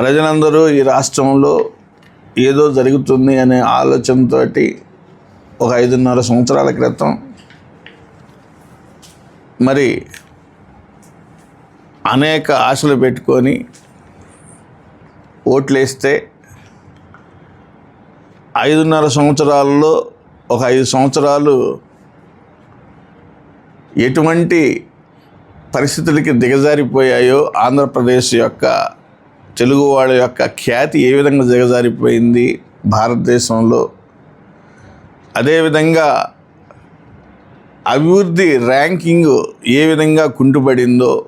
ప్రజలందరూ ఈ రాష్ట్రంలో ఏదో జరుగుతుంది అనే ఆలోచనతో ఒక ఐదున్నర సంవత్సరాల క్రితం మరి అనేక ఆశలు పెట్టుకొని ఓట్లేస్తే ఐదున్నర సంవత్సరాల్లో ఒక ఐదు సంవత్సరాలు ఎటువంటి పరిస్థితులకి దిగజారిపోయాయో ఆంధ్రప్రదేశ్ యొక్క తెలుగు వాళ్ళ యొక్క ఖ్యాతి ఏ విధంగా దిగజారిపోయింది భారతదేశంలో? అదేవిధంగా అభివృద్ధి ర్యాంకింగ్ ఏ విధంగా కుంటుపడిందో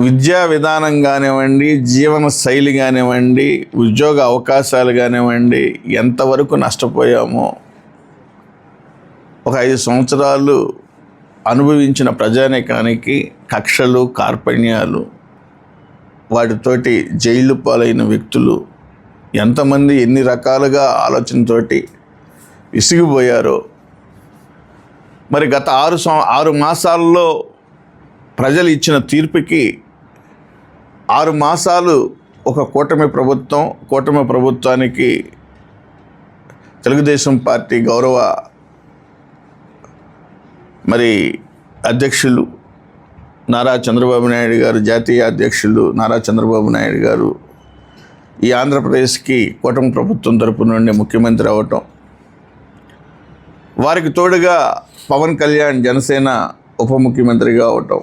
విద్యా విధానం కానివ్వండి జీవన శైలి కానివ్వండి ఉద్యోగ అవకాశాలు కానివ్వండి ఎంతవరకు నష్టపోయామో ఒక ఐదు సంవత్సరాలు అనుభవించిన ప్రజానీకానికి కక్షలు కార్పణ్యాలు వాటితోటి జైలు పాలైన వ్యక్తులు ఎంతమంది ఎన్ని రకాలుగా ఆలోచనతోటి విసిగిపోయారో. మరి గత ఆరు సం ఆరు మాసాల్లో ప్రజలు ఇచ్చిన తీర్పుకి ఆరు మాసాలు ఒక కూటమి ప్రభుత్వం కూటమి ప్రభుత్వానికి తెలుగుదేశం పార్టీ గౌరవ మరి అధ్యక్షులు నారా చంద్రబాబు నాయుడు గారు జాతీయ అధ్యక్షులు నారా చంద్రబాబు నాయుడు గారు ఈ ఆంధ్రప్రదేశ్కి కూటమి ప్రభుత్వం తరపు నుండి ముఖ్యమంత్రి అవ్వటం వారికి తోడుగా పవన్ కళ్యాణ్ జనసేన ఉప ముఖ్యమంత్రిగా అవటం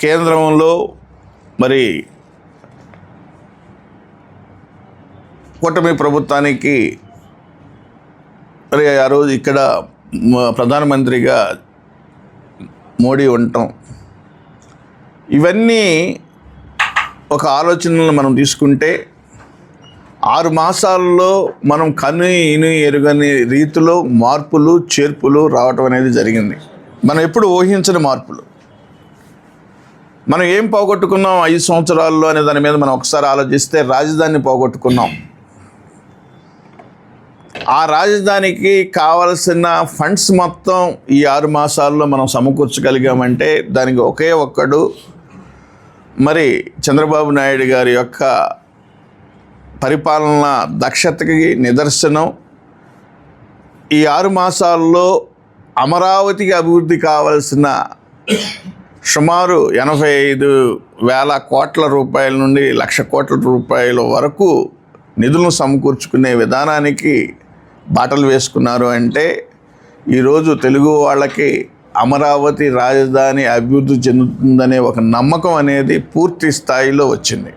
కేంద్రంలో మరి కూటమి ప్రభుత్వానికి మరి ఆ రోజు ఇక్కడ ప్రధానమంత్రిగా మోడీ ఉండటం ఇవన్నీ ఒక ఆలోచనలు మనం తీసుకుంటే ఆరు మాసాల్లో మనం కను ఇను ఎరుగని రీతిలో మార్పులు చేర్పులు రావటం అనేది జరిగింది. మనం ఎప్పుడు ఊహించని మార్పులు. మనం ఏం పోగొట్టుకున్నాం ఐదు సంవత్సరాల్లో అనే దాని మీద మనం ఒకసారి ఆలోచిస్తే రాజధానిని పోగొట్టుకున్నాం. ఆ రాజధానికి కావలసిన ఫండ్స్ మొత్తం ఈ ఆరు మాసాల్లో మనం సమకూర్చగలిగామంటే దానికి ఒకే ఒక్కడు మరి చంద్రబాబు నాయుడు గారి యొక్క పరిపాలన దక్షతకి నిదర్శనం. ఈ ఆరు మాసాల్లో అమరావతికి అభివృద్ధి కావాల్సిన సుమారు ఎనభై ఐదు వేల కోట్ల రూపాయల నుండి లక్ష కోట్ల రూపాయల వరకు నిధులను సమకూర్చుకునే విధానానికి బాటలు వేసుకున్నారు అంటే ఈరోజు తెలుగు వాళ్ళకి అమరావతి రాజధాని అభివృద్ధి చెందుతుందనే ఒక నమ్మకం అనేది పూర్తి స్థాయిలో వచ్చింది.